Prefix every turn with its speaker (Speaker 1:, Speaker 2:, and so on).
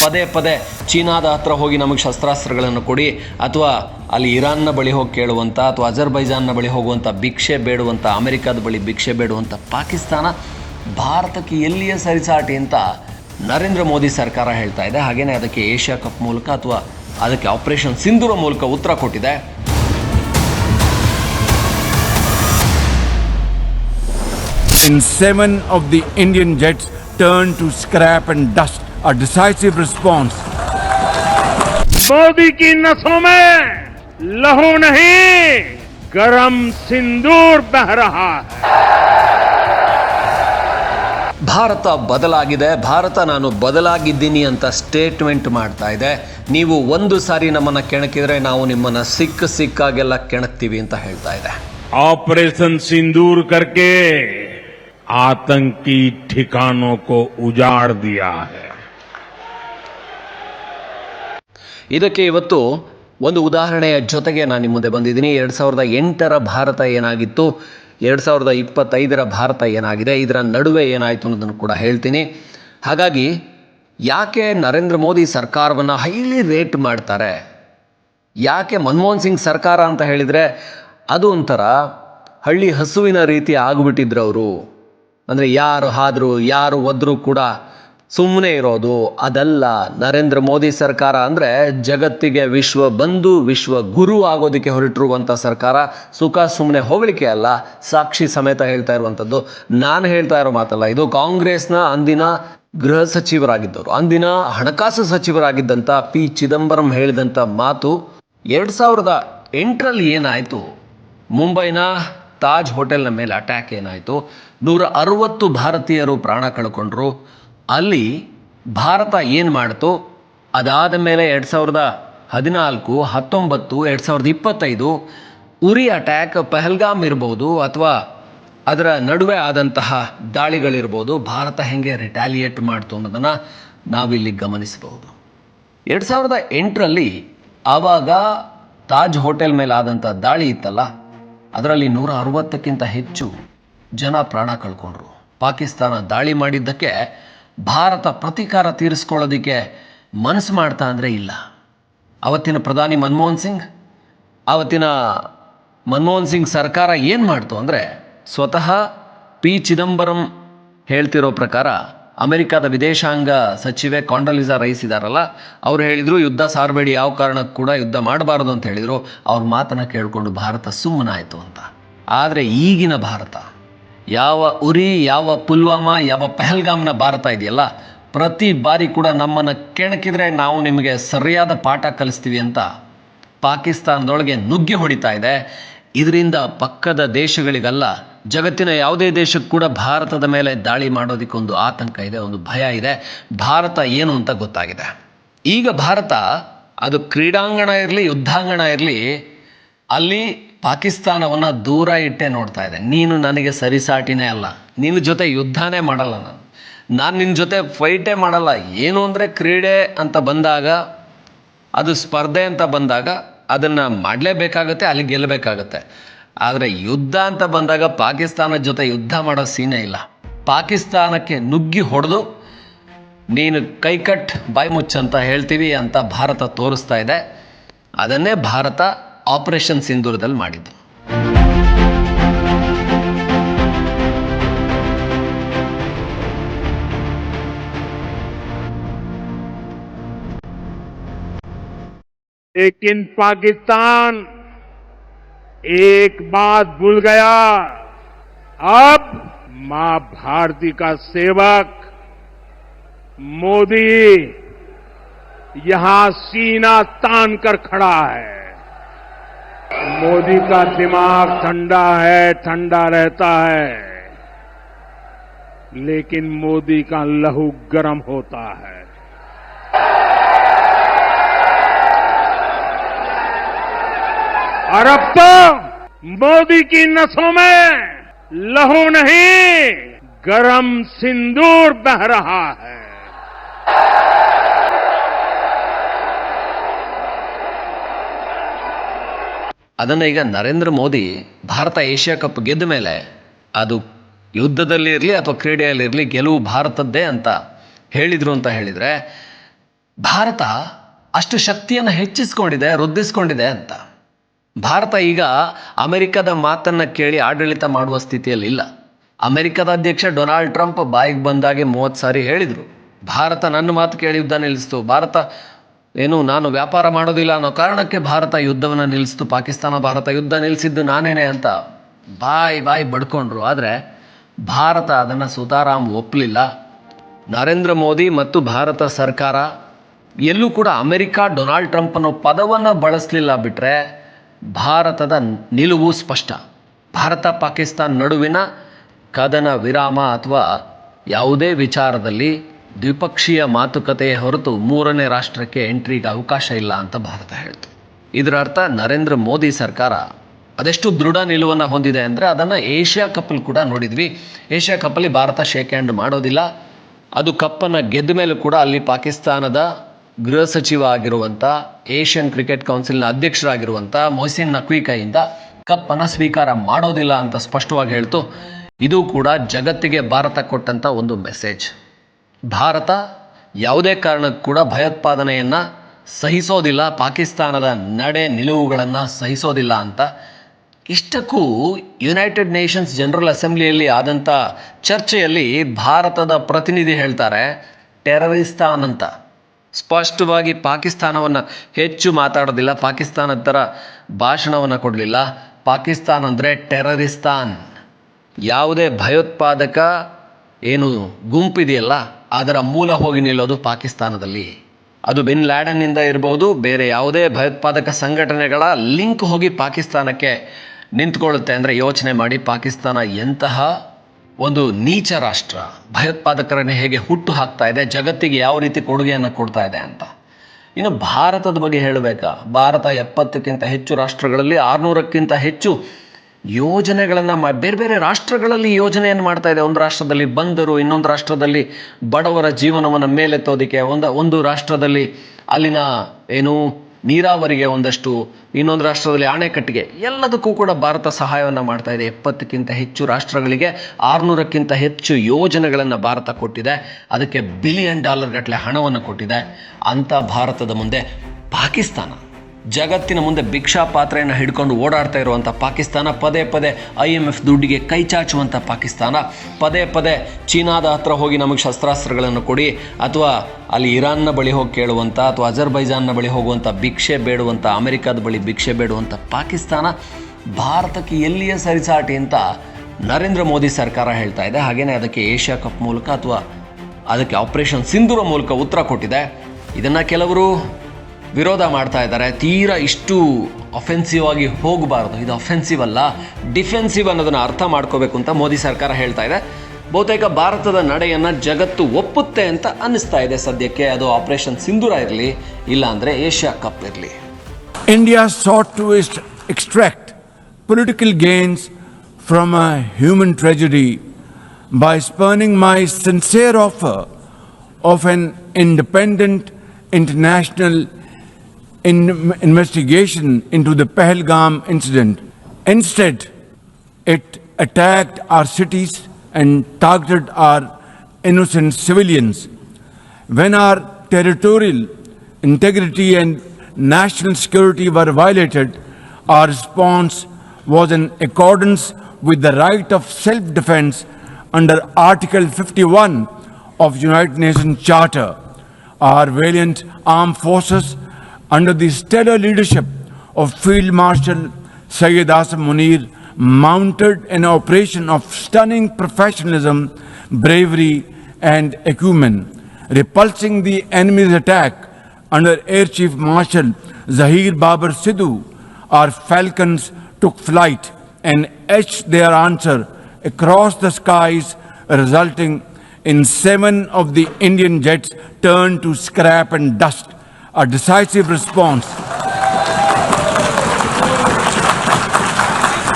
Speaker 1: ಪದೇ ಪದೇ ಚೀನಾದ ಹತ್ರ ಹೋಗಿ ನಮಗೆ ಶಸ್ತ್ರಾಸ್ತ್ರಗಳನ್ನು ಕೊಡಿ ಅಥವಾ ಅಲ್ಲಿ ಇರಾನ್ನ ಬಳಿ ಹೋಗಿ ಕೇಳುವಂಥ ಅಥವಾ ಅಜರ್ಬೈಜಾನ್ನ ಬಳಿ ಹೋಗುವಂಥ ಭಿಕ್ಷೆ ಬೇಡುವಂಥ ಅಮೆರಿಕದ ಬಳಿ ಭಿಕ್ಷೆ ಬೇಡುವಂಥ ಪಾಕಿಸ್ತಾನ ಭಾರತಕ್ಕೆ ಎಲ್ಲಿಯ ಸರಿಸಾಟಿ ಅಂತ ನರೇಂದ್ರ ಮೋದಿ ಸರ್ಕಾರ ಹೇಳ್ತಾ ಇದೆ. ಹಾಗೆಯೇ ಅದಕ್ಕೆ ಏಷ್ಯಾ ಕಪ್ ಮೂಲಕ ಅಥವಾ ಅದಕ್ಕೆ ಆಪರೇಷನ್ ಸಿಂಧೂರ ಮೂಲಕ ಉತ್ತರ ಕೊಟ್ಟಿದೆ.
Speaker 2: In seven of the Indian jets turned to scrap and dust, a decisive response.
Speaker 3: Modi की नसों में लहू नहीं गरम सिंदूर बह रहा है
Speaker 1: ಭಾರತ ಬದಲಾಗಿದೆ ಭಾರತ ನಾನು ಬದಲಾಗಿದ್ದೀನಿ ಅಂತ ಸ್ಟೇಟ್ಮೆಂಟ್ ಮಾಡ್ತಾ ಇದೆ ನೀವು ಒಂದು ಸಾರಿ ನಮ್ಮನ್ನು ಕೆಣಕಿದ್ರೆ ನಾವು ನಿಮ್ಮನ್ನು ಸಿಕ್ಕ ಸಿಕ್ಕಾಗೆಲ್ಲ ಕೆಣಕ್ತೀವಿ ಅಂತ ಹೇಳ್ತಾ ಇದೆ
Speaker 3: ऑपरेशन सिंदूर करके आतंकी ठिकानों को उजाड़ दिया है
Speaker 1: ಇದಕ್ಕೆ ಇವತ್ತು ಒಂದು ಉದಾಹರಣೆಯ ಜೊತೆಗೆ ನಾನು ನಿಮ್ಮ ಮುಂದೆ ಬಂದಿದ್ದೀನಿ. ಎರಡು ಸಾವಿರದ ಎಂಟರ ಭಾರತ ಏನಾಗಿತ್ತು? ಎರಡು ಸಾವಿರದ ಇಪ್ಪತ್ತೈದರ ಭಾರತ ಏನಾಗಿದೆ? ಇದರ ನಡುವೆ ಏನಾಯಿತು ಅನ್ನೋದನ್ನು ಕೂಡ ಹೇಳ್ತೀನಿ. ಹಾಗಾಗಿ ಯಾಕೆ ನರೇಂದ್ರ ಮೋದಿ ಸರ್ಕಾರವನ್ನು ಹೈಲಿ ರೇಟ್ ಮಾಡ್ತಾರೆ? ಯಾಕೆ ಮನಮೋಹನ್ ಸಿಂಗ್ ಸರ್ಕಾರ ಅಂತ ಹೇಳಿದರೆ ಅದು ಒಂಥರ ಹಳ್ಳಿ ಹಸುವಿನ ರೀತಿ ಆಗಿಬಿಟ್ಟಿದ್ರು ಅವರು. ಅಂದರೆ ಯಾರು ಹಾದರು, ಯಾರು ಒದ್ರೂ ಕೂಡ ಸುಮ್ಮನೆ ಇರೋದು, ಅದಲ್ಲ. ನರೇಂದ್ರ ಮೋದಿ ಸರ್ಕಾರ ಅಂದರೆ ಜಗತ್ತಿಗೆ ವಿಶ್ವ ಬಂಧು, ವಿಶ್ವ ಗುರು ಆಗೋದಕ್ಕೆ ಹೊರಟಿರುವಂಥ ಸರ್ಕಾರ. ಸುಖ ಸುಮ್ಮನೆ ಹೋಗಲಿಕ್ಕೆ ಅಲ್ಲ, ಸಾಕ್ಷಿ ಸಮೇತ ಹೇಳ್ತಾ ಇರುವಂಥದ್ದು ನಾನು ಹೇಳ್ತಾ ಇರೋ ಮಾತಲ್ಲ, ಇದು ಕಾಂಗ್ರೆಸ್ನ ಅಂದಿನ ಗೃಹ ಸಚಿವರಾಗಿದ್ದವರು, ಅಂದಿನ ಹಣಕಾಸು ಸಚಿವರಾಗಿದ್ದಂಥ ಪಿ ಚಿದಂಬರಂ ಹೇಳಿದಂಥ ಮಾತು ಎರಡು ಸಾವಿರದ ಎಂಟರಲ್ಲಿ ಏನಾಯಿತು? ಮುಂಬೈನ ತಾಜ್ ಹೋಟೆಲ್ನ ಮೇಲೆ ಅಟ್ಯಾಕ್ ಏನಾಯಿತು? ನೂರ ಅರವತ್ತು ಭಾರತೀಯರು ಪ್ರಾಣ ಕಳ್ಕೊಂಡ್ರು. ಅಲ್ಲಿ ಭಾರತ ಏನು ಮಾಡಿತು ಅದಾದ ಮೇಲೆ ಎರಡು ಸಾವಿರದ ಹದಿನಾಲ್ಕು, ಹತ್ತೊಂಬತ್ತು, ಎರಡು ಸಾವಿರದ ಇಪ್ಪತ್ತೈದು ಉರಿ ಅಟ್ಯಾಕ್ ಪೆಹಲ್ಗಾಮ್ ಇರ್ಬೋದು ಅಥವಾ ಅದರ ನಡುವೆ ಆದಂತಹ ದಾಳಿಗಳಿರ್ಬೋದು, ಭಾರತ ಹೆಂಗೆ ರಿಟ್ಯಾಲಿಯೇಟ್ ಮಾಡ್ತು ಅನ್ನೋದನ್ನು ನಾವಿಲ್ಲಿ ಗಮನಿಸಬಹುದು. ಎರಡು ಸಾವಿರದ ಎಂಟರಲ್ಲಿ ಆವಾಗ ತಾಜ್ ಹೋಟೆಲ್ ಮೇಲೆ ಆದಂಥ ದಾಳಿ ಇತ್ತಲ್ಲ, ಅದರಲ್ಲಿ ನೂರ ಅರವತ್ತಕ್ಕಿಂತ ಹೆಚ್ಚು ಜನ ಪ್ರಾಣ ಕಳ್ಕೊಂಡ್ರು. ಪಾಕಿಸ್ತಾನ ದಾಳಿ ಮಾಡಿದ್ದಕ್ಕೆ ಭಾರತ ಪ್ರತೀಕಾರ ತೀರಿಸ್ಕೊಳ್ಳೋದಕ್ಕೆ ಮನಸ್ಸು ಮಾಡ್ತಾ ಅಂದರೆ ಇಲ್ಲ. ಅವತ್ತಿನ ಪ್ರಧಾನಿ ಮನಮೋಹನ್ ಸಿಂಗ್ ಆವತ್ತಿನ ಮನಮೋಹನ್ ಸಿಂಗ್ ಸರ್ಕಾರ ಏನು ಮಾಡ್ತು ಅಂದರೆ ಸ್ವತಃ ಪಿ. ಚಿದಂಬರಂ ಹೇಳ್ತಿರೋ ಪ್ರಕಾರ ಅಮೆರಿಕದ ವಿದೇಶಾಂಗ ಸಚಿವೆ ಕಾಂಡಲಿಸಾ ರೈಸ್ ಇದ್ದಾರಲ್ಲ ಅವ್ರು ಹೇಳಿದರು ಯುದ್ಧ ಸಾರಬೇಡಿ, ಯಾವ ಕಾರಣಕ್ಕೂ ಕೂಡ ಯುದ್ಧ ಮಾಡಬಾರದು ಅಂತ ಹೇಳಿದರು. ಅವ್ರ ಮಾತನ್ನು ಕೇಳಿಕೊಂಡು ಭಾರತ ಸುಮ್ಮನಾಯಿತು ಅಂತ. ಆದರೆ ಈಗಿನ ಭಾರತ ಯಾವ ಉರಿ, ಯಾವ ಪುಲ್ವಾಮಾ, ಯಾವ ಪೆಹಲ್ಗಾಮ್ನ ಭಾರತ ಇದೆಯಲ್ಲ, ಪ್ರತಿ ಬಾರಿ ಕೂಡ ನಮ್ಮನ್ನು ಕೆಣಕಿದ್ರೆ ನಾವು ನಿಮಗೆ ಸರಿಯಾದ ಪಾಠ ಕಲಿಸ್ತೀವಿ ಅಂತ ಪಾಕಿಸ್ತಾನದೊಳಗೆ ನುಗ್ಗಿ ಹೊಡಿತಾ ಇದೆ. ಇದರಿಂದ ಪಕ್ಕದ ದೇಶಗಳಿಗಲ್ಲ, ಜಗತ್ತಿನ ಯಾವುದೇ ದೇಶಕ್ಕೂ ಕೂಡ ಭಾರತದ ಮೇಲೆ ದಾಳಿ ಮಾಡೋದಕ್ಕೆ ಒಂದು ಆತಂಕ ಇದೆ, ಒಂದು ಭಯ ಇದೆ. ಭಾರತ ಏನು ಅಂತ ಗೊತ್ತಾಗಿದೆ. ಈಗ ಭಾರತ, ಅದು ಕ್ರೀಡಾಂಗಣ ಇರಲಿ, ಯುದ್ಧಾಂಗಣ ಇರಲಿ, ಅಲ್ಲಿ ಪಾಕಿಸ್ತಾನವನ್ನು ದೂರ ಇಟ್ಟೇ ನೋಡ್ತಾ ಇದೆ. ನೀನು ನನಗೆ ಸರಿಸಾಟಿನೇ ಅಲ್ಲ. ನಿನ್ನ ಜೊತೆ ಯುದ್ಧನೇ ಮಾಡಲ್ಲ ನಾನು. ನಾನು ನಿನ್ನ ಜೊತೆ ಫೈಟೇ ಮಾಡಲ್ಲ. ಏನು ಅಂದರೆ ಕ್ರೀಡೆ ಅಂತ ಬಂದಾಗ, ಅದು ಸ್ಪರ್ಧೆ ಅಂತ ಬಂದಾಗ ಅದನ್ನು ಮಾಡಲೇಬೇಕಾಗತ್ತೆ, ಅಲ್ಲಿ ಗೆಲ್ಲಬೇಕಾಗತ್ತೆ ಆದರೆ ಯುದ್ಧ ಅಂತ ಬಂದಾಗ ಪಾಕಿಸ್ತಾನದ ಜೊತೆ ಯುದ್ಧ ಮಾಡೋ ಸೀನೇ ಇಲ್ಲ. ಪಾಕಿಸ್ತಾನಕ್ಕೆ ನುಗ್ಗಿ ಹೊಡೆದು ನೀನು ಕೈಕಟ್ ಬಾಯಿ ಮುಚ್ಚಂತ ಹೇಳ್ತೀವಿ ಅಂತ ಭಾರತ ತೋರಿಸ್ತಾ ಇದೆ. ಅದನ್ನೇ ಭಾರತ ಆಪರೇಷನ್ ಸಿಂಧೂರದಲ್ಲಿ ಮಾಡಿದ್ದು
Speaker 3: लेकिन पाकिस्तान एक बात भूल गया अब मां भारती का सेवक मोदी यहां सीना तान कर खड़ा है मोदी का दिमाग ठंडा है, ठंडा रहता है। लेकिन मोदी का लहू गर्म होता है। और अब तो मोदी की नसों में लहू नहीं, गरम सिंदूर बह रहा है।
Speaker 1: ಅದನ್ನು ಈಗ ನರೇಂದ್ರ ಮೋದಿ ಭಾರತ ಏಷ್ಯಾ ಕಪ್ ಗೆದ್ದ ಮೇಲೆ ಅದು ಯುದ್ಧದಲ್ಲಿ ಇರಲಿ ಅಥವಾ ಕ್ರೀಡೆಯಲ್ಲಿರಲಿ ಗೆಲುವು ಭಾರತದ್ದೇ ಅಂತ ಹೇಳಿದರು ಅಂತ ಹೇಳಿದರೆ ಭಾರತ ಅಷ್ಟು ಶಕ್ತಿಯನ್ನು ಹೆಚ್ಚಿಸ್ಕೊಂಡಿದೆ, ವೃದ್ಧಿಸ್ಕೊಂಡಿದೆ ಅಂತ. ಭಾರತ ಈಗ ಅಮೆರಿಕದ ಮಾತನ್ನು ಕೇಳಿ ಆಡಳಿತ ಮಾಡುವ ಸ್ಥಿತಿಯಲ್ಲಿ ಇಲ್ಲ. ಅಮೆರಿಕದ ಅಧ್ಯಕ್ಷ ಡೊನಾಲ್ಡ್ ಟ್ರಂಪ್ ಬಾಯಿಗೆ ಬಂದಾಗೆ ಮೂವತ್ತು ಸಾರಿ ಹೇಳಿದರು. ಭಾರತ ನನ್ನ ಮಾತು ಕೇಳಿ ಯುದ್ಧ ನಿಲ್ಲಿಸ್ತು. ಭಾರತ ಏನು, ನಾನು ವ್ಯಾಪಾರ ಮಾಡೋದಿಲ್ಲ ಅನ್ನೋ ಕಾರಣಕ್ಕೆ ಭಾರತ ಯುದ್ಧವನ್ನು ನಿಲ್ಲಿಸ್ತು. ಪಾಕಿಸ್ತಾನ ಭಾರತ ಯುದ್ಧ ನಿಲ್ಲಿಸಿದ್ದು ನಾನೇನೆ ಅಂತ ಬಾಯ್ ಬಾಯ್ ಬಡ್ಕೊಂಡ್ರು. ಆದರೆ ಭಾರತ ಅದನ್ನು ಸುತಾರಾಮ್ ಒಪ್ಪಲಿಲ್ಲ ನರೇಂದ್ರ ಮೋದಿ ಮತ್ತು ಭಾರತ ಸರ್ಕಾರ ಎಲ್ಲೂ ಕೂಡ ಅಮೆರಿಕ ಡೊನಾಲ್ಡ್ ಟ್ರಂಪ್ ಅನ್ನೋ ಪದವನ್ನು ಬಳಸಲಿಲ್ಲ ಬಿಟ್ಟರೆ ಭಾರತದ ನಿಲುವು ಸ್ಪಷ್ಟ. ಭಾರತ ಪಾಕಿಸ್ತಾನ ನಡುವಿನ ಕದನ ವಿರಾಮ ಅಥವಾ ಯಾವುದೇ ವಿಚಾರದಲ್ಲಿ ದ್ವಿಪಕ್ಷೀಯ ಮಾತುಕತೆಯೇ ಹೊರತು ಮೂರನೇ ರಾಷ್ಟ್ರಕ್ಕೆ ಎಂಟ್ರಿಗೆ ಅವಕಾಶ ಇಲ್ಲ ಅಂತ ಭಾರತ ಹೇಳ್ತು. ಇದರ ಅರ್ಥ ನರೇಂದ್ರ ಮೋದಿ ಸರ್ಕಾರ ಅದೆಷ್ಟು ದೃಢ ನಿಲುವನ್ನು ಹೊಂದಿದೆ ಅಂದರೆ ಅದನ್ನು ಏಷ್ಯಾ ಕಪ್ಪಲ್ಲಿ ಕೂಡ ನೋಡಿದ್ವಿ. ಏಷ್ಯಾ ಕಪ್ಪಲ್ಲಿ ಭಾರತ ಶೇಕ್ ಹ್ಯಾಂಡ್ ಮಾಡೋದಿಲ್ಲ. ಅದು ಕಪ್ಪನ್ನು ಗೆದ್ದ ಮೇಲೂ ಕೂಡ ಅಲ್ಲಿ ಪಾಕಿಸ್ತಾನದ ಗೃಹ ಸಚಿವ ಆಗಿರುವಂಥ ಏಷ್ಯನ್ ಕ್ರಿಕೆಟ್ ಕೌನ್ಸಿಲ್ನ ಅಧ್ಯಕ್ಷರಾಗಿರುವಂಥ ಮೊಹಸಿನ್ ನಕ್ವಿ ಕೈಯಿಂದ ಕಪ್ಪನ್ನು ಸ್ವೀಕಾರ ಮಾಡೋದಿಲ್ಲ ಅಂತ ಸ್ಪಷ್ಟವಾಗಿ ಹೇಳ್ತು. ಇದು ಕೂಡ ಜಗತ್ತಿಗೆ ಭಾರತ ಕೊಟ್ಟಂಥ ಒಂದು ಮೆಸೇಜ್ ಭಾರತ ಯಾವುದೇ ಕಾರಣಕ್ಕೂ ಕೂಡ ಭಯೋತ್ಪಾದನೆಯನ್ನು ಸಹಿಸೋದಿಲ್ಲ, ಪಾಕಿಸ್ತಾನದ ನಡೆ ನಿಲುವುಗಳನ್ನು ಸಹಿಸೋದಿಲ್ಲ ಅಂತ. ಇಷ್ಟಕ್ಕೂ ಯುನೈಟೆಡ್ ನೇಷನ್ಸ್ ಜನರಲ್ ಅಸೆಂಬ್ಲಿಯಲ್ಲಿ ಆದಂಥ ಚರ್ಚೆಯಲ್ಲಿ ಭಾರತದ ಪ್ರತಿನಿಧಿ ಹೇಳ್ತಾರೆ, ಟೆರರಿಸ್ತಾನ್ ಅಂತ. ಸ್ಪಷ್ಟವಾಗಿ ಪಾಕಿಸ್ತಾನವನ್ನು ಹೆಚ್ಚು ಮಾತಾಡೋದಿಲ್ಲ, ಪಾಕಿಸ್ತಾನದ ಥರ ಭಾಷಣವನ್ನು ಕೊಡಲಿಲ್ಲ. ಪಾಕಿಸ್ತಾನ ಅಂದರೆ ಟೆರರಿಸ್ತಾನ್. ಯಾವುದೇ ಭಯೋತ್ಪಾದಕ ಏನು ಗುಂಪಿದೆಯಲ್ಲ ಅದರ ಮೂಲ ಹೋಗಿ ನಿಲ್ಲೋದು ಪಾಕಿಸ್ತಾನದಲ್ಲಿ. ಅದು ಬಿನ್ ಲ್ಯಾಡನ್ನಿಂದ ಇರ್ಬೋದು ಬೇರೆ ಯಾವುದೇ ಭಯೋತ್ಪಾದಕ ಸಂಘಟನೆಗಳ ಲಿಂಕ್ ಹೋಗಿ ಪಾಕಿಸ್ತಾನಕ್ಕೆ ನಿಂತ್ಕೊಳ್ಳುತ್ತೆ ಅಂದರೆ ಯೋಚನೆ ಮಾಡಿ ಪಾಕಿಸ್ತಾನ ಎಂತಹ ಒಂದು ನೀಚ ರಾಷ್ಟ್ರ. ಭಯೋತ್ಪಾದಕರನ್ನು ಹೇಗೆ ಹುಟ್ಟು ಹಾಕ್ತಾ ಇದೆ, ಜಗತ್ತಿಗೆ ಯಾವ ರೀತಿ ಕೊಡುಗೆಯನ್ನು ಕೊಡ್ತಾ ಇದೆ ಅಂತ. ಇನ್ನು ಭಾರತದ ಬಗ್ಗೆ ಹೇಳಬೇಕಾ? ಭಾರತ ಎಪ್ಪತ್ತಕ್ಕಿಂತ ಹೆಚ್ಚು ರಾಷ್ಟ್ರಗಳಲ್ಲಿ ಆರುನೂರಕ್ಕಿಂತ ಹೆಚ್ಚು ಯೋಜನೆಗಳನ್ನು ಮಾ, ಬೇರೆ ಬೇರೆ ರಾಷ್ಟ್ರಗಳಲ್ಲಿ ಯೋಜನೆಯನ್ನು ಮಾಡ್ತಾ ಇದೆ. ಒಂದು ರಾಷ್ಟ್ರದಲ್ಲಿ ಬಂದರು, ಇನ್ನೊಂದು ರಾಷ್ಟ್ರದಲ್ಲಿ ಬಡವರ ಜೀವನವನ್ನು ಮೇಲೆತ್ತೋದಕ್ಕೆ ಒಂದು ಒಂದು ರಾಷ್ಟ್ರದಲ್ಲಿ ಅಲ್ಲಿನ ಏನು ನೀರಾವರಿಗೆ ಒಂದಷ್ಟು, ಇನ್ನೊಂದು ರಾಷ್ಟ್ರದಲ್ಲಿ ಅಣೆಕಟ್ಟಿಗೆ ಎಲ್ಲದಕ್ಕೂ ಕೂಡ ಭಾರತ ಸಹಾಯವನ್ನು ಮಾಡ್ತಾ ಇದೆ. ಎಪ್ಪತ್ತಕ್ಕಿಂತ ಹೆಚ್ಚು ರಾಷ್ಟ್ರಗಳಿಗೆ ಆರುನೂರಕ್ಕಿಂತ ಹೆಚ್ಚು ಯೋಜನೆಗಳನ್ನು ಭಾರತ ಕೊಟ್ಟಿದೆ. ಅದಕ್ಕೆ ಬಿಲಿಯನ್ ಡಾಲರ್ ಗಟ್ಟಲೆ ಹಣವನ್ನು ಕೊಟ್ಟಿದೆ. ಅಂಥ ಭಾರತದ ಮುಂದೆ ಪಾಕಿಸ್ತಾನ. ಜಗತ್ತಿನ ಮುಂದೆ ಭಿಕ್ಷಾ ಪಾತ್ರೆಯನ್ನು ಹಿಡ್ಕೊಂಡು ಓಡಾಡ್ತಾ ಇರುವಂಥ ಪಾಕಿಸ್ತಾನ, ಪದೇ ಪದೇ ಐ ಎಂ ಎಫ್ ದುಡ್ಡಿಗೆ ಕೈ ಚಾಚುವಂಥ ಪಾಕಿಸ್ತಾನ. ಪದೇ ಪದೇ ಚೀನಾದ ಹತ್ರ ಹೋಗಿ ನಮಗೆ ಶಸ್ತ್ರಾಸ್ತ್ರಗಳನ್ನು ಕೊಡಿ, ಅಥವಾ ಅಲ್ಲಿ ಇರಾನ್ನ ಬಳಿ ಹೋಗಿ ಕೇಳುವಂಥ ಅಥವಾ ಅಜರ್ಬೈಜಾನ್ನ ಬಳಿ ಹೋಗುವಂಥ ಭಿಕ್ಷೆ ಬೇಡುವಂಥ ಅಮೆರಿಕಾದ ಬಳಿ ಭಿಕ್ಷೆ ಬೇಡುವಂಥ ಪಾಕಿಸ್ತಾನ ಭಾರತಕ್ಕೆ ಎಲ್ಲಿಯ ಸರಿಸಾಟಿ ಅಂತ ನರೇಂದ್ರ ಮೋದಿ ಸರ್ಕಾರ ಹೇಳ್ತಾ ಇದೆ. ಹಾಗೆಯೇ ಅದಕ್ಕೆ ಏಷ್ಯಾ ಕಪ್ ಮೂಲಕ ಅಥವಾ ಅದಕ್ಕೆ ಆಪರೇಷನ್ ಸಿಂಧೂರ ಮೂಲಕ ಉತ್ತರ ಕೊಟ್ಟಿದೆ. ಇದನ್ನು ಕೆಲವರು ವಿರೋಧ ಮಾಡ್ತಾ ಇದ್ದಾರೆ. ತೀರಾ ಇಷ್ಟು ಅಫೆನ್ಸಿವ್ ಆಗಿ ಹೋಗಬಾರ್ದು. ಇದು ಅಫೆನ್ಸಿವ್ ಅಲ್ಲ. ಡಿಫೆನ್ಸಿವ್ ಅನ್ನೋದನ್ನು ಅರ್ಥ ಮಾಡ್ಕೋಬೇಕು ಅಂತ ಮೋದಿ ಸರ್ಕಾರ ಹೇಳ್ತಾ ಇದೆ. ಬಹುತೇಕ ಭಾರತದ ನಡೆಯನ್ನು ಜಗತ್ತು ಒಪ್ಪುತ್ತೆ ಅಂತ ಅನ್ನಿಸ್ತಾ ಇದೆ ಸದ್ಯಕ್ಕೆ. ಅದು ಆಪರೇಷನ್ ಸಿಂಧೂರ ಇರಲಿ ಇಲ್ಲಾಂದರೆ ಏಷ್ಯಾ ಕಪ್ ಇರಲಿ.
Speaker 2: India sought to extract political gains from a human tragedy by spurning my sincere offer of an independent international in- investigation into the Pahalgam incident. Instead, it attacked our cities and targeted our innocent civilians. When our territorial integrity and national security were violated, our response was in accordance with the right of self-defense under Article 51 of United Nations Charter. Our valiant armed forces, under the stellar leadership of Field Marshal Sayyid Asim Munir, mounted an operation of stunning professionalism, bravery, and acumen, repulsing the enemy's attack under Air Chief Marshal Zahir Babar Sidhu. Our falcons took flight and etched their answer across the skies, resulting in seven of the Indian jets turned to scrap and dust. A decisive response